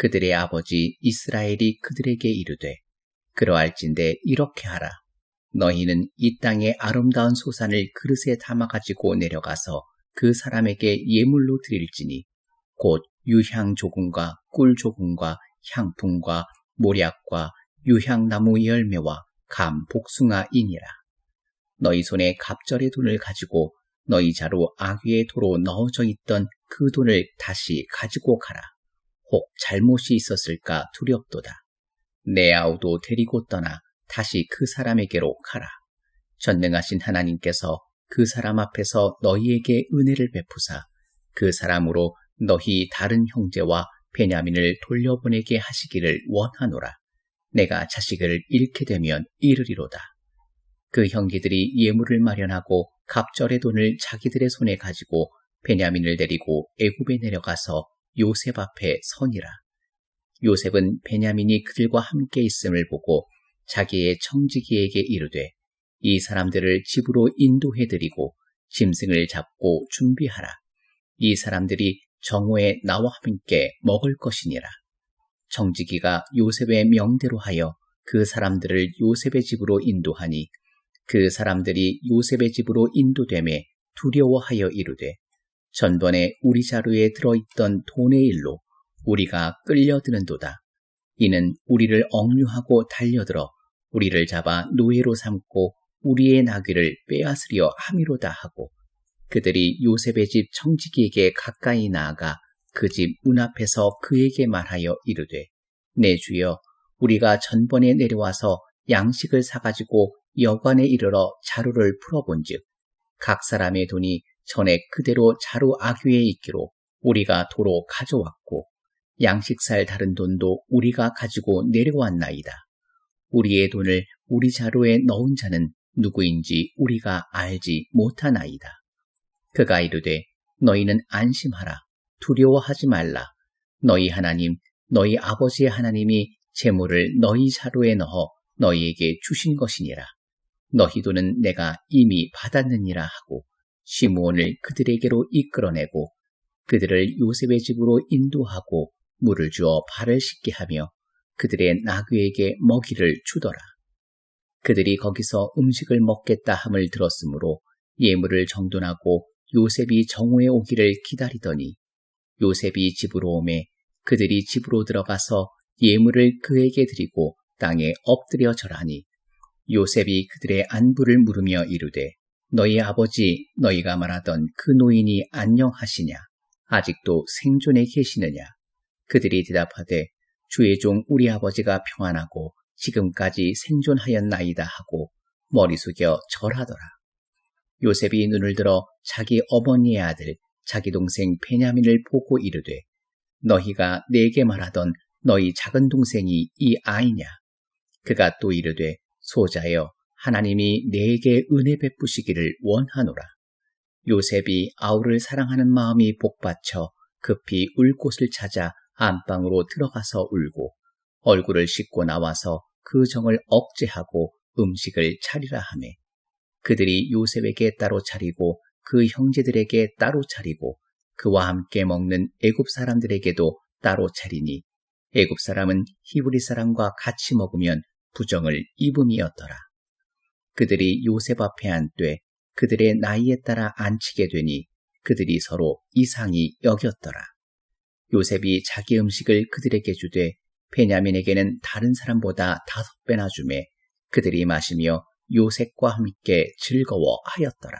그들의 아버지 이스라엘이 그들에게 이르되 그러할진대 이렇게 하라. 너희는 이 땅의 아름다운 소산을 그릇에 담아 가지고 내려가서 그 사람에게 예물로 드릴지니 곧 유향 조금과 꿀 조금과 향품과 모략과 유향나무 열매와 감 복숭아이니라. 너희 손에 갑절의 돈을 가지고 너희 자로 아귀의 도로 넣어져 있던 그 돈을 다시 가지고 가라. 혹 잘못이 있었을까 두렵도다. 내 아우도 데리고 떠나 다시 그 사람에게로 가라. 전능하신 하나님께서 그 사람 앞에서 너희에게 은혜를 베푸사 그 사람으로 너희 다른 형제와 베냐민을 돌려보내게 하시기를 원하노라. 내가 자식을 잃게 되면 이르리로다. 그 형제들이 예물을 마련하고 갑절의 돈을 자기들의 손에 가지고 베냐민을 데리고 애굽에 내려가서 요셉 앞에 선이라. 요셉은 베냐민이 그들과 함께 있음을 보고 자기의 청지기에게 이르되 이 사람들을 집으로 인도해드리고 짐승을 잡고 준비하라. 이 사람들이 정오에 나와 함께 먹을 것이니라. 청지기가 요셉의 명대로 하여 그 사람들을 요셉의 집으로 인도하니 그 사람들이 요셉의 집으로 인도됨에 두려워하여 이르되 전번에 우리 자루에 들어있던 돈의 일로 우리가 끌려드는도다. 이는 우리를 억류하고 달려들어 우리를 잡아 노예로 삼고 우리의 나귀를 빼앗으려 함이로다 하고 그들이 요셉의 집 청지기에게 가까이 나아가 그 집 문 앞에서 그에게 말하여 이르되 내 주여 우리가 전번에 내려와서 양식을 사가지고 여관에 이르러 자루를 풀어본즉 각 사람의 돈이 전에 그대로 자루 아귀에 있기로 우리가 도로 가져왔고 양식살 다른 돈도 우리가 가지고 내려왔나이다. 우리의 돈을 우리 자루에 넣은 자는 누구인지 우리가 알지 못하나이다. 그가 이르되 너희는 안심하라. 두려워하지 말라. 너희 하나님, 너희 아버지의 하나님이 재물을 너희 자루에 넣어 너희에게 주신 것이니라. 너희 돈은 내가 이미 받았느니라 하고 시므온을 그들에게로 이끌어내고 그들을 요셉의 집으로 인도하고 물을 주어 발을 씻게 하며 그들의 나귀에게 먹이를 주더라. 그들이 거기서 음식을 먹겠다 함을 들었으므로 예물을 정돈하고 요셉이 정오에 오기를 기다리더니 요셉이 집으로 오매 그들이 집으로 들어가서 예물을 그에게 드리고 땅에 엎드려 절하니 요셉이 그들의 안부를 물으며 이르되 너희 아버지 너희가 말하던 그 노인이 안녕하시냐? 아직도 생존에 계시느냐? 그들이 대답하되 주의 종 우리 아버지가 평안하고 지금까지 생존하였나이다 하고 머리 숙여 절하더라. 요셉이 눈을 들어 자기 어머니의 아들 자기 동생 베냐민을 보고 이르되 너희가 내게 말하던 너희 작은 동생이 이 아이냐? 그가 또 이르되 소자여 하나님이 내게 은혜 베푸시기를 원하노라 요셉이 아우를 사랑하는 마음이 복받쳐 급히 울 곳을 찾아 안방으로 들어가서 울고 얼굴을 씻고 나와서 그 정을 억제하고 음식을 차리라 하매 그들이 요셉에게 따로 차리고 그 형제들에게 따로 차리고 그와 함께 먹는 애굽 사람들에게도 따로 차리니 애굽 사람은 히브리 사람과 같이 먹으면 부정을 입음이었더라. 그들이 요셉 앞에 앉되 그들의 나이에 따라 앉히게 되니 그들이 서로 이상히 여겼더라. 요셉이 자기 음식을 그들에게 주되 베냐민에게는 다른 사람보다 다섯 배나 주매 그들이 마시며 요셉과 함께 즐거워하였더라.